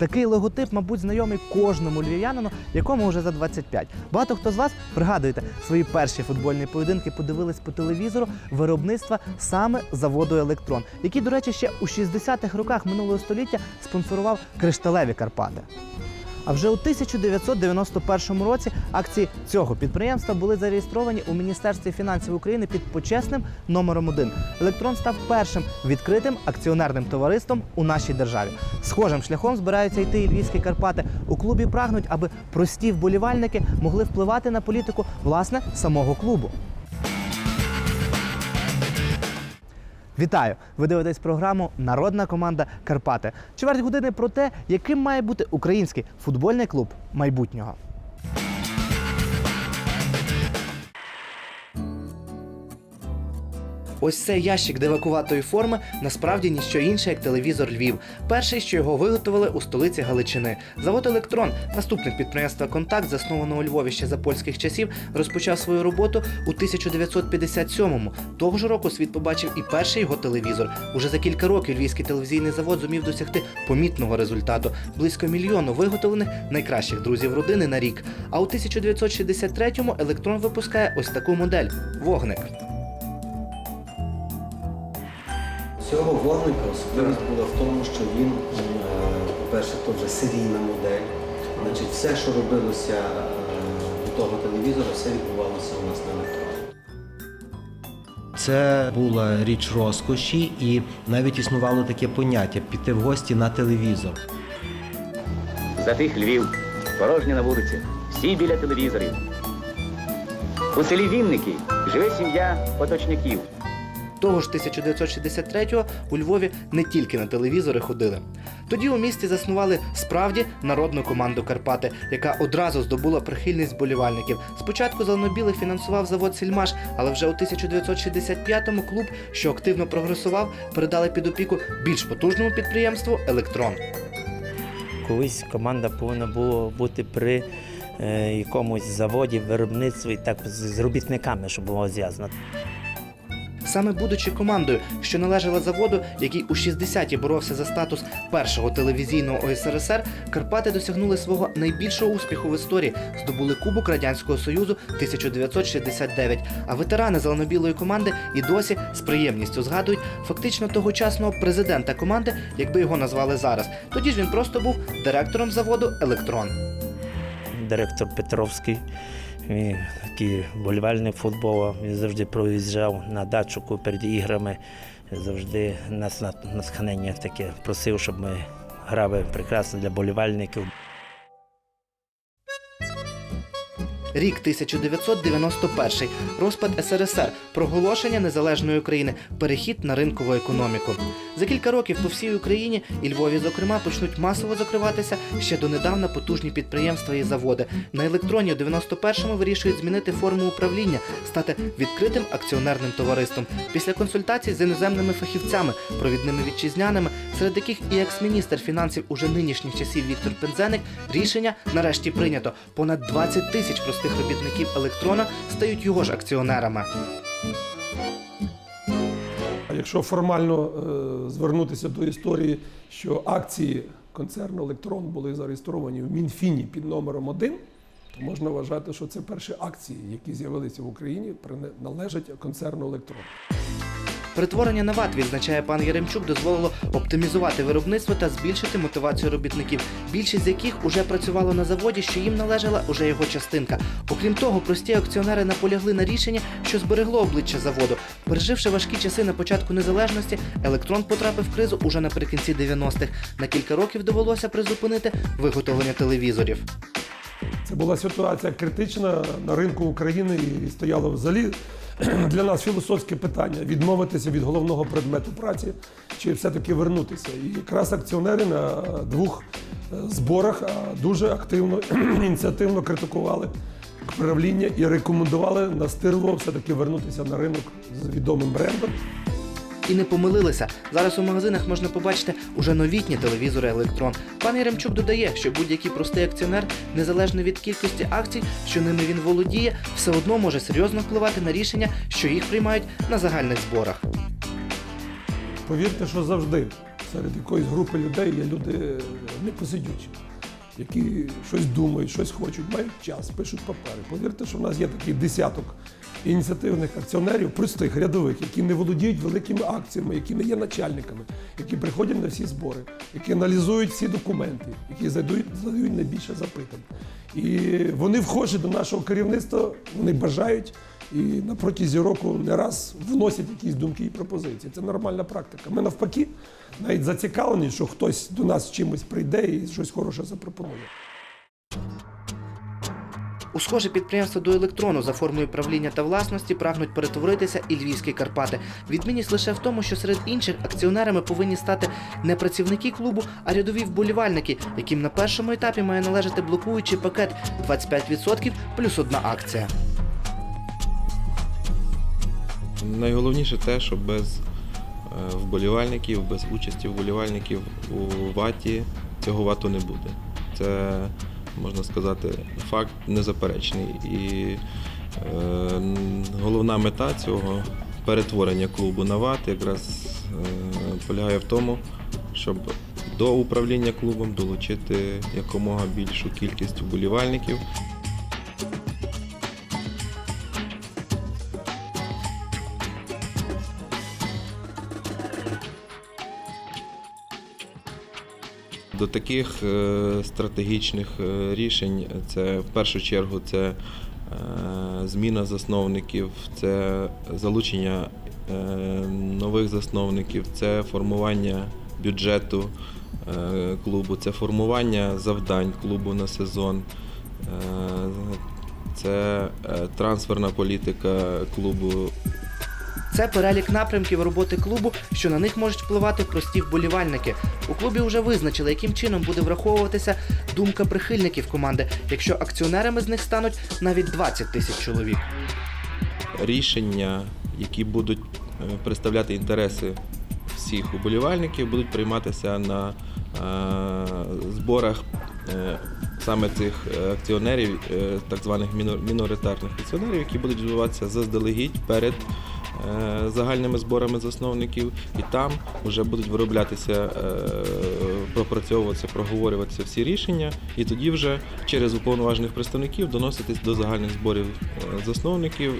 Такий логотип, мабуть, знайомий кожному львів'янину, якому вже за 25. Багато хто з вас пригадуєте свої перші футбольні поєдинки, подивились по телевізору виробництва саме заводу Електрон, який, до речі, ще у 60-х роках минулого століття спонсорував кришталеві Карпати. А вже у 1991 році акції цього підприємства були зареєстровані у Міністерстві фінансів України під почесним номером 1. Електрон став першим відкритим акціонерним товариством у нашій державі. Схожим шляхом збираються йти і львівські Карпати. У клубі прагнуть, аби прості вболівальники могли впливати на політику власне самого клубу. Вітаю! Ви дивитесь програму Народна команда Карпати. Чверть години про те, яким має бути український футбольний клуб майбутнього. Ось цей ящик дивакуватої форми насправді ніщо інше, як телевізор Львів. Перший, що його виготовили у столиці Галичини. Завод Електрон, наступник підприємства Контакт, заснованого у Львові ще за польських часів, розпочав свою роботу у 1957-му. Того ж року світ побачив і перший його телевізор. Уже за кілька років львівський телевізійний завод зумів досягти помітного результату близько мільйону виготовлених найкращих друзів родини на рік. А у 1963-му електрон випускає ось таку модель вогник. Цього вогника особливість була в тому, що він, е, по-перше, то вже серійна модель. Значить, все, що робилося е, до того телевізора, все відбувалося у нас на електроні. Це була річ розкоші, і навіть існувало таке поняття піти в гості на телевізор. Затих Львів, порожня на вулиці, всі біля телевізорів. У селі Вінники живе сім'я поточників. Того ж 1963-го у Львові не тільки на телевізори ходили. Тоді у місті заснували справді народну команду Карпати, яка одразу здобула прихильність болівальників. Спочатку зеленобілий фінансував завод Сільмаш, але вже у 1965-му клуб, що активно прогресував, передали під опіку більш потужному підприємству Електрон. Колись команда повинна була бути при е, якомусь заводі, виробництві, так з робітниками, щоб було зв'язано. Саме будучи командою, що належала заводу, який у 60-ті боровся за статус першого телевізійного ОСРСР, Карпати досягнули свого найбільшого успіху в історії, здобули Кубок Радянського Союзу 1969. А ветерани зеленобілої команди і досі з приємністю згадують фактично тогочасного президента команди, якби його назвали зараз. Тоді ж він просто був директором заводу Електрон. Директор Петровський, він такий болівальний футболу, він завжди проїжджав на дачу перед іграми, завжди нас на натхнення таке просив, щоб ми грали прекрасно для болівальників. Рік 1991. Розпад СРСР, проголошення незалежної України, перехід на ринкову економіку. За кілька років по всій Україні і Львові, зокрема, почнуть масово закриватися ще донедавна потужні підприємства і заводи. На електроні у 91-му вирішують змінити форму управління, стати відкритим акціонерним товариством. Після консультацій з іноземними фахівцями, провідними вітчизняними, серед яких і екс-міністр фінансів уже нинішніх часів Віктор Пензеник, рішення нарешті прийнято. Понад 20 тисяч простих робітників електрона стають його ж акціонерами. Якщо формально е, звернутися до історії, що акції концерну Електрон були зареєстровані в Мінфіні під номером 1, то можна вважати, що це перші акції, які з'явилися в Україні, належать концерну Електрон. Перетворення на ват, відзначає пан Яремчук, дозволило оптимізувати виробництво та збільшити мотивацію робітників, більшість з яких уже працювало на заводі, що їм належала уже його частинка. Окрім того, прості акціонери наполягли на рішення, що зберегло обличчя заводу. Переживши важкі часи на початку незалежності, електрон потрапив в кризу уже наприкінці 90-х. На кілька років довелося призупинити виготовлення телевізорів. Це була ситуація критична на ринку України і стояло взагалі для нас філософське питання відмовитися від головного предмету праці чи все-таки вернутися. І якраз акціонери на двох е, зборах дуже активно ініціативно критикували правління і рекомендували настирливо все-таки вернутися на ринок з відомим брендом. І не помилилися. Зараз у магазинах можна побачити уже новітні телевізори Електрон. Пан Яремчук додає, що будь-який простий акціонер, незалежно від кількості акцій, що ними він володіє, все одно може серйозно впливати на рішення, що їх приймають на загальних зборах. Повірте, що завжди серед якоїсь групи людей є люди непосидючі, які щось думають, щось хочуть, мають час, пишуть папери. Повірте, що в нас є такий десяток ініціативних акціонерів, простих, рядових, які не володіють великими акціями, які не є начальниками, які приходять на всі збори, які аналізують всі документи, які задають, задають найбільше запитань. І вони вхожі до нашого керівництва, вони бажають і на протязі року не раз вносять якісь думки і пропозиції. Це нормальна практика. Ми навпаки навіть зацікавлені, що хтось до нас чимось прийде і щось хороше запропонує. У схоже підприємство до електрону за формою правління та власності прагнуть перетворитися і львівські Карпати. Відмінність лише в тому, що серед інших акціонерами повинні стати не працівники клубу, а рядові вболівальники, яким на першому етапі має належати блокуючий пакет 25% плюс одна акція. Найголовніше те, що без е, вболівальників, без участі вболівальників у ваті цього вату не буде. Це, можна сказати, факт незаперечний. І е, головна мета цього перетворення клубу на ват якраз е, полягає в тому, щоб до управління клубом долучити якомога більшу кількість вболівальників. До таких е, стратегічних е, рішень це в першу чергу це е, зміна засновників, це залучення нових засновників, це формування бюджету клубу, це формування завдань клубу на сезон. Це трансферна політика клубу, Це перелік напрямків роботи клубу, що на них можуть впливати прості вболівальники. У клубі вже визначили, яким чином буде враховуватися думка прихильників команди, якщо акціонерами з них стануть навіть 20 тисяч чоловік. рішення, які будуть е, представляти інтереси всіх уболівальників, будуть прийматися на е, зборах е, саме цих акціонерів, так званих мінор- міноритарних акціонерів, які будуть відбуватися заздалегідь перед загальними зборами засновників, і там вже будуть вироблятися, е, пропрацьовуватися, проговорюватися всі рішення, і тоді вже через уповноважених представників доноситись до загальних зборів е, засновників.